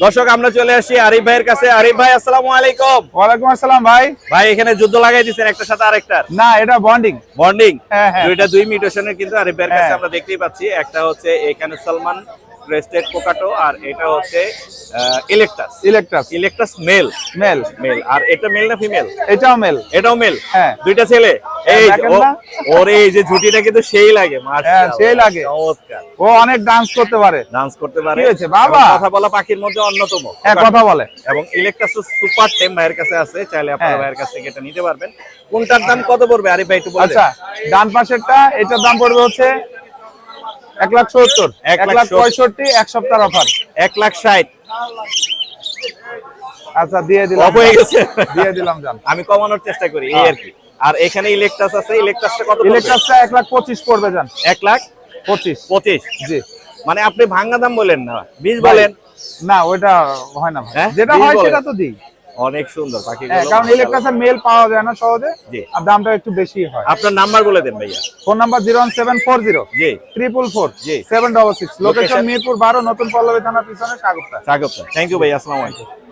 দর্শক আমরা চলে আসি আরিফ ভাইয়ের কাছে। আরিফ ভাই আসসালামু আলাইকুম। ওয়ালাইকুম আসসালাম ভাই। ভাই এখানে যুদ্ধ লাগাই দিয়েছেন একটা সাথে আরেকটা না এটা বন্ডিং বন্ডিং হ্যাঁ, হ্যাঁ। দুইটা দুই মিউটেশনের কিন্তু আরিফ ভাইয়ের কাছে হ্যাঁ। আমরা দেখতেই পাচ্ছি। একটা হচ্ছে এখানে সালমান ক্রেস্টেড পোকাটো আর এটা হচ্ছে ইলেকট্রাস ইলেকট্রাস ইলেকট্রাস মেল মেল মেল আর এটা মেল না ফিমেল এটাও মেল এটাও মেল হ্যাঁ। দুইটা ছেলে? হ্যাঁ, এই ওর এই যে ঝুটিটা কিন্তু সেই লাগে হ্যাঁ, সেই লাগে। চমৎকার। ও অনেক ডান্স করতে পারে। ডান্স করতে পারে। কি হয়েছে, বাবা? কথা বলা পাখির মধ্যে অন্যতম। হ্যাঁ কথা বলে। এবং ইলেকট্রাস সুপার টেম ভাইয়ের কাছে আছে চাইলে আপনারা হ্যাঁ। ভাইয়ের কাছ থেকে এটা নিতে পারবেন। কোনটার দাম কত পড়বে? আরিফ ভাই একটু বলে আচ্ছা ডান পাশেরটা এটার দাম পড়বে হচ্ছে এক লাখ সত্তর। এক লাখ পঁয়ষট্টি এক সপ্তাহ অফার এক লাখ ষাট। আচ্ছা দিয়ে দিলাম। হয়ে গেছে। দিয়ে দিলাম জান। আমি কমানোর চেষ্টা করি এই আর কি। আর এখানে ইলেকট্রাস আছে ইলেকট্রাসটা কত? ইলেকট্রাসটা এক লাখ পঁচিশ পড়বে জান। এক লাখ পঁচিশ। পঁচিশ? জি। মানে আপনি ভাঙ্গা দাম বলেন না। বিশ ভাই, বলেন। না ওইটা হয় না। হ্যাঁ? যেটা হয় সেটা তো দিই। অনেক সুন্দর পাখি হ্যাঁ, কারণ ইলেকট্রাসের মেল পাওয়া যায় না সহজে জি। আর দামটা একটু বেশি হয়। আপনার নাম্বার বলে দেন ভাইয়া। Phone number zero one seven four zero G. Triple four G. Seven double six location Mirpur বারো নতুন পল্লবী থানার পিছনে স্বাগত। স্বাগত। থ্যাংক ইউ ভাই আসসালামু আলাইকুম।